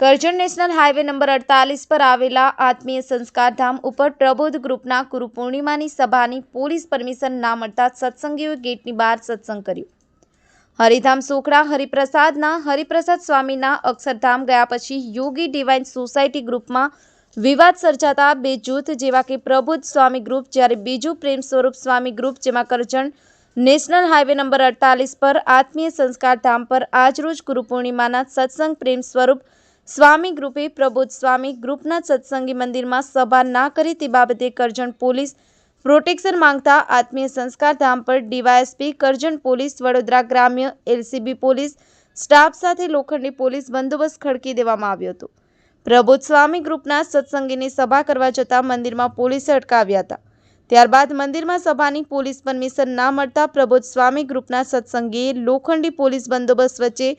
Karjan national highway number અડતાલીસ પર આવેલા આત્મીય સંસ્કારધામ ઉપર પ્રબોધ ગ્રુપના ગુરુ પૂર્ણિમાની સભાની પોલીસ પરમિશન ના મળતા સત્સંગીઓએ ગેટની બહાર સત્સંગ કર્યો. હરિધામ સોખડા હરિપ્રસાદના હરિપ્રસાદ સ્વામીના અક્ષરધામ ગયા પછી યોગી ડિવાઇન સોસાયટી ગ્રુપમાં વિવાદ સર્જાતા બે જૂથ જેવા કે પ્રબુદ્ધ સ્વામી ગ્રુપ જ્યારે બીજું પ્રેમ સ્વરૂપ સ્વામી ગ્રુપ જેમાં કરજણ નેશનલ હાઈવે નંબર અડતાલીસ પર આત્મીય સંસ્કાર ધામ પર આજરોજ ગુરુ પૂર્ણિમાના સત્સંગ પ્રેમ સ્વરૂપ સ્વામી ગ્રુપે પ્રબોધ સ્વામી ગ્રુપના સત્સંગી મંદિરમાં સભા ના કરી તે બાબતે કરજણ પોલીસ પ્રોટેક્શન માંગતા આત્મીય સંસ્કાર ધામ પર ડીવાયએસપી કરજણ પોલીસ, વડોદરા ગ્રામ્ય એલસીબી પોલીસ, સ્ટાફ સાથે લોખંડી પોલીસ બંદોબસ્ત ખડકી દેવામાં આવ્યો હતો. પ્રબોધ સ્વામી ગ્રુપના સત્સંગીની સભા કરવા જતાં મંદિરમાં પોલીસે અટકાવ્યા હતા. ત્યારબાદ મંદિરમાં સભાની પોલીસ પરમિશન ના મળતા પ્રબોધ સ્વામી ગ્રુપના સત્સંગીએ લોખંડી પોલીસ બંદોબસ્ત વચ્ચે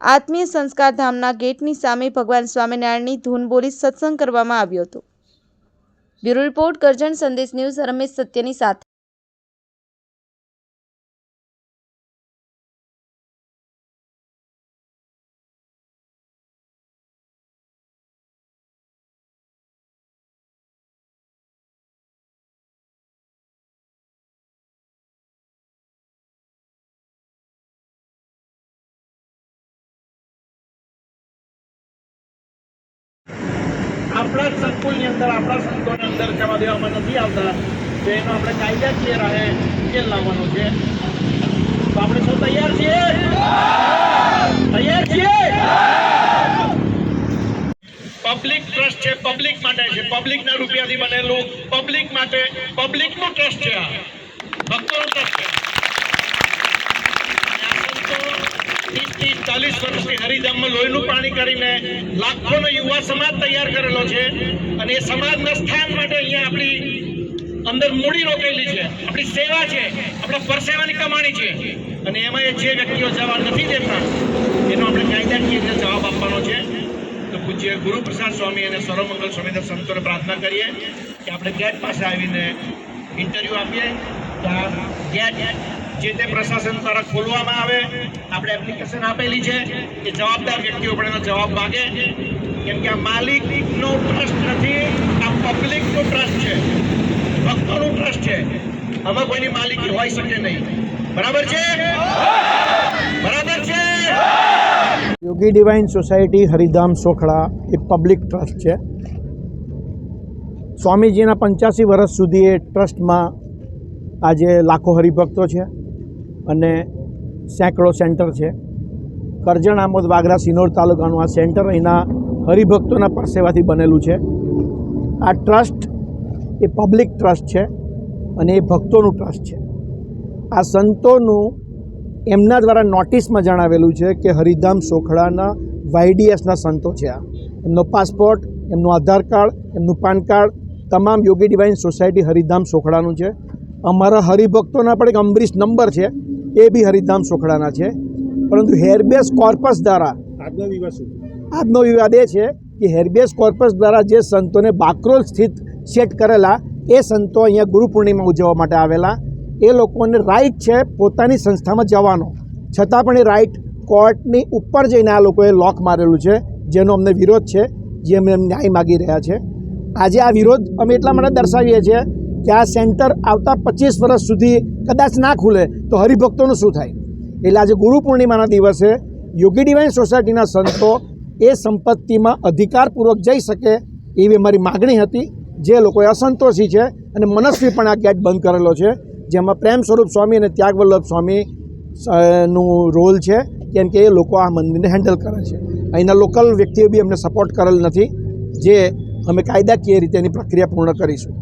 આત્મીય સંસ્કાર ધામના ગેટની સામે ભગવાન સ્વામિનારાયણની ધૂન બોલી સત્સંગ કરવામાં આવ્યો હતો. બ્યુરો રિપોર્ટ કરજણ સંદેશ ન્યૂઝ રમેશ સત્યની સાથે. આપણા જ સંકુલની અંદર, આપણા સંતોની અંદર જવા દેવામાં નથી આવતા. તો એનો આપણે કાયદાકીય રાહે ઉકેલ લાવવાનો છે? તો આપણે શું, તૈયાર છીએ? તૈયાર છીએ? પબ્લિક ટ્રસ્ટ છે પબ્લિક માટે છે. પબ્લિકના રૂપિયાથી બનેલું પબ્લિક માટે પબ્લિકનું ટ્રસ્ટ છે આ. ભક્તોનું ટ્રસ્ટ છે. ચાલીસ વર્ષથી હરિધામમાં લોહીનું પાણી કરીને લાખોનો યુવા સમાજ તૈયાર કરેલો છે અને એ સમાજના સ્થાન માટે અહીંયા આપણી અંદર મૂડી રોકેલી છે. આપણી સેવા છે. આપણા પરસેવાની કમાણી છે. અને એમાં એ જે વ્યક્તિઓ જવા નથી દેતા, એનો આપણે કાયદાકીય રીતે જવાબ આપવાનો છે. તો પૂજ્ય ગુરુપ્રસાદ સ્વામી અને સર્વમંગલ સ્વામી સંતોને પ્રાર્થના કરીએ કે આપણે ગેટ પાસે આવીને ઇન્ટરવ્યૂ આપીએ. ત્યાં ગેટ જે તે પ્રશાસન દ્વારા ખોલવામાં આવે, આપણે એપ્લિકેશન આપેલી છે કે જવાબદાર વ્યક્તિઓ પણ એનો જવાબ માગે. કેમ કે આ માલિકનો ટ્રસ્ટ નથી, આ પબ્લિકનો ટ્રસ્ટ છે. ભક્તોનું ટ્રસ્ટ છે. હવે કોઈની માલિકી હોઈ શકે નહીં. બરાબર છે? બરાબર છે? યોગી ડિવાઇન સોસાયટી હરિધામ સોખડા એ પબ્લિક ટ્રસ્ટ છે. સ્વામીજીના પંચ્યાસી વર્ષ સુધી એ ટ્રસ્ટમાં આજે લાખો હરિભક્તો છે. અને સેંકડો સેન્ટર છે. કરજણ આમોદ વાગરા સિનોર તાલુકાનું આ સેન્ટર અહીંના હરિભક્તોના પરસેવાથી બનેલું છે. આ ટ્રસ્ટ એ પબ્લિક ટ્રસ્ટ છે અને એ ભક્તોનું ટ્રસ્ટ છે. આ સંતોનું એમના દ્વારા નોટિસમાં જણાવેલું છે કે હરિધામ સોખડાના વાયડીએસના સંતો છે આ. એમનો પાસપોર્ટ, એમનું આધાર કાર્ડ, એમનું પાન કાર્ડ, તમામ યોગી ડિવાઇન સોસાયટી હરિધામ સોખડાનું છે. અમારા હરિભક્તોના પણ એક અંબરીશ નંબર છે. એ બી હરિધામ સોખડાના છે. પરંતુ હેરબેસ કોર્પસ દ્વારા આજનો વિવાદ એ છે કે હેરબેસ કોર્પસ દ્વારા જે સંતોને બાકરોલ સ્થિત સેટ કરેલા એ સંતો અહીંયા ગુરુ પૂર્ણિમા ઉજવવા માટે આવેલા. એ લોકોને રાઈટ છે પોતાની સંસ્થામાં જવાનો. છતાં પણ એ રાઈટ કોર્ટની ઉપર જઈને આ લોકોએ લોક મારેલું છે જેનો અમને વિરોધ છે જે અમે ન્યાય માગી રહ્યા છે. આજે આ વિરોધ અમે એટલા માટે દર્શાવીએ છીએ કે આ સેન્ટર આવતા પચીસ વર્ષ સુધી કદાચ ના ખુલે, તો હરિભક્તોનું શું થાય? એટલે આજે ગુરુ પૂર્ણિમાના દિવસે યોગી ડિવાઇન સોસાયટીના સંતો એ સંપત્તિમાં અધિકારપૂર્વક જઈ શકે એવી અમારી માગણી હતી. જે લોકોએ અસંતોષી છે અને મનસ્વી પણ આ ગેટ બંધ કરેલો છે. જેમાં પ્રેમ સ્વરૂપ સ્વામી અને ત્યાગવલ્લભ સ્વામી નું રોલ છે. કેમ કે એ લોકો આ મંદિરને હેન્ડલ કરે છે. અહીંના લોકલ વ્યક્તિઓ બી અમને સપોર્ટ કરેલ નથી. જે અમે કાયદાકીય રીતે એની પ્રક્રિયા પૂર્ણ કરીશું.